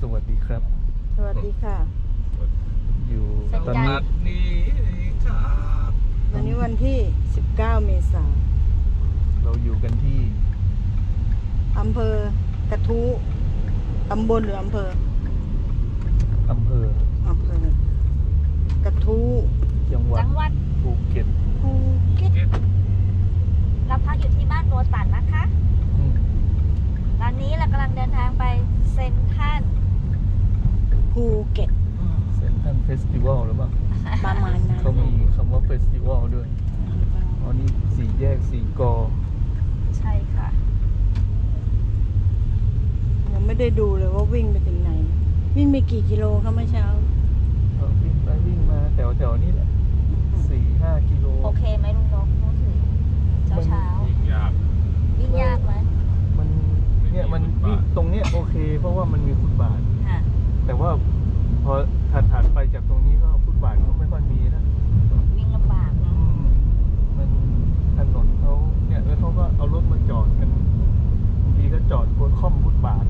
สวัสดีครับ สวัสดีค่ะ อยู่สัญตอนญาณนี้นี้ครับวันนี้วันที่ 19 เมษายนเราอยู่กันที่อำเภอกระทู้ตำบลหรืออำเภออำเภออำเภอกระทู้จังหวัดจังหวัดภูเก็ตภูเก็ตเราพักอยู่ที่บ้านโรตันนะคะ อืมตอนนี้เรากำลังเดินทางไปเซนทรัน ภูเก็ตเซนทรันเฟสติวัลหรือเปล่าประมาณนั้นเขามีคำว่าเฟสติวัลด้วยอ๋อนี่สี่แยกสี่กอใช่ค่ะ ยังไม่ได้ดูเลยว่าวิ่งไปถึงไหน วิ่งไปกี่กิโลคะเมื่อเช้าเราวิ่งไปวิ่งมาแถวแถวๆนี้แหละสี่ห้ากิโลโอเคไหมลุงนกพูดถึงเช้าเช้ายิ่งยากๆวิ่งยากไหมมันเนี่ยมันวิ่งตรงเนี้ยโอเค เพราะว่ามันมีฟุตบาทค่ะ แต่ว่าพอถัดถัดไปจากตรงนี้ก็ฟุตบาทก็ไม่ค่อยมีนะวิ่งลำบากอืเนาะมมันถนนเขาเนี่ยแล้วเขาก็เอารถมาจอดกันบางทีก็จอดบนค่อมฟุตบาท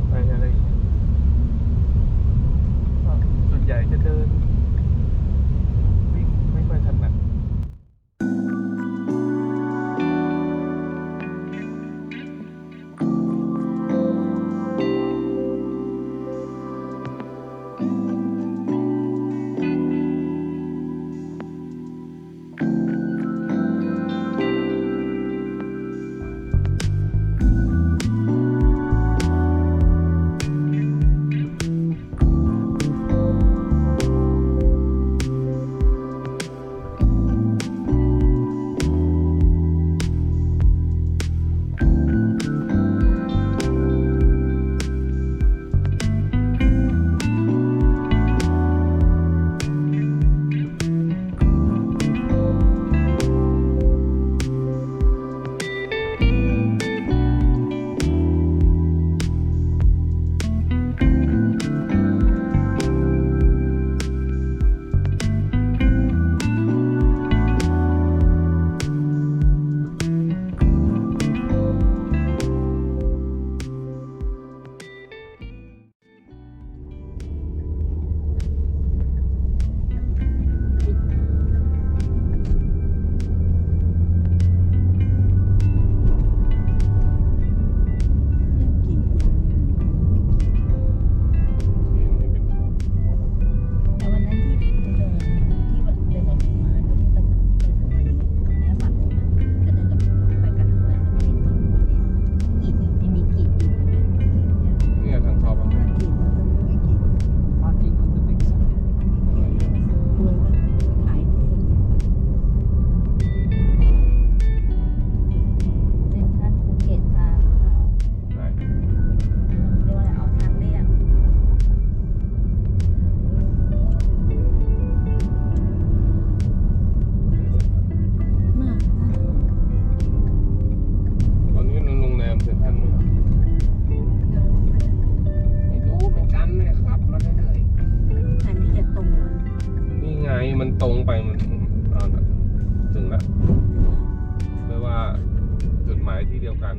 ายที่เดียวกัน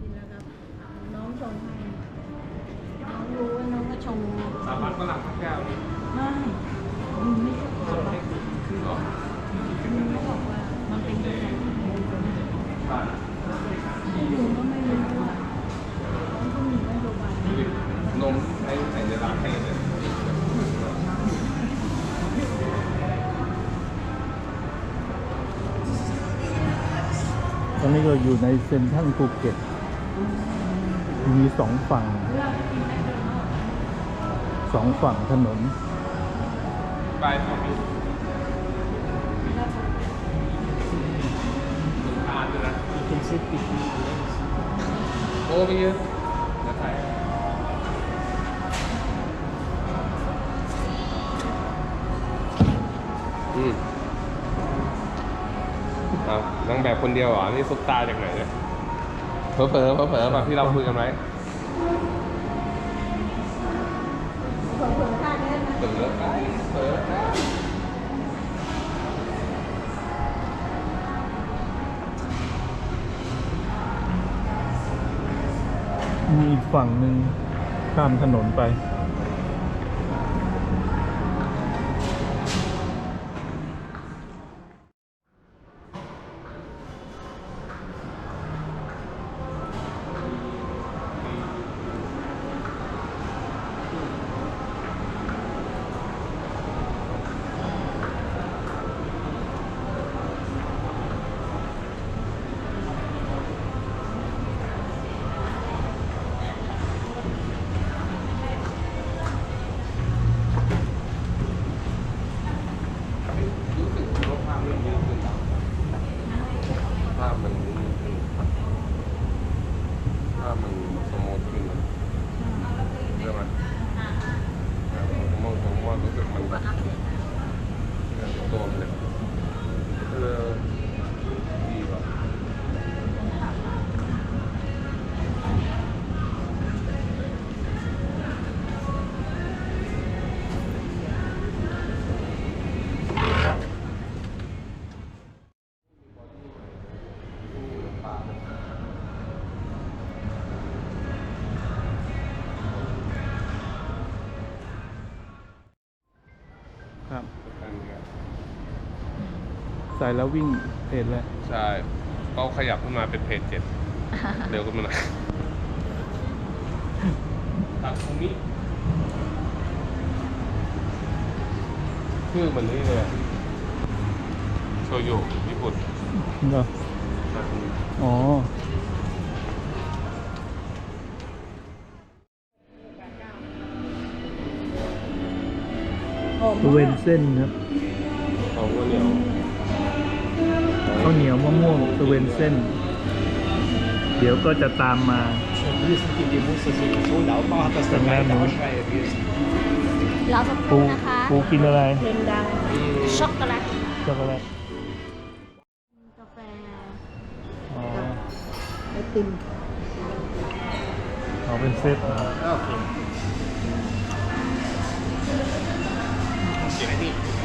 กินแล้วครับน้องชงให้น้องรู้ว่าน้องก็ชง สาบัดฝรั่งแก้วนี่ไม่ นี้เราอยู่ในเซ็นทรัลภูเก็ต มีสองฝั่ง สองฝั่งถนนไปครับานด้วยนะโอ้ไปเยอืมเอา นางแบบคนเดียวเหรอ นี่ซุปตาจากไหนเนี่ยเผลอเผลอๆเผลอๆแบบที่เราคุยกันไว้เผลอๆท่านี้นะเผลอไปเผลอไปมีอีกฝั่งหนึ่งข้ามถนนไป തോന്നൽ. ใส่แล้ววิ่งเพจเลยใช่เขาขยับขึ้นมาเป็นเพจเจ็ดเร็วขึ้นมาหน่อยตัดตรงนี้ชื่อมันนี่เลยอะโชยุญี่ปุ่นเหรอตัดตรงนี้อ๋อหอมตะเวนเส้นครับาวเหนียวมะม่วงตะเวนเส้น เดี๋ยวก็จะตามมา Wesentliche die Muster sind so lautbar hat, dass der Dann werden wir- Ausschreier ist. เราสักคปูรู่นะคะปูกินอะไรเพลงดังช็อกโกแลตช็อกโกแลตกาแฟอ๋อไอติมเอาเป็นเซตเหรอ Okay. Steht nicht.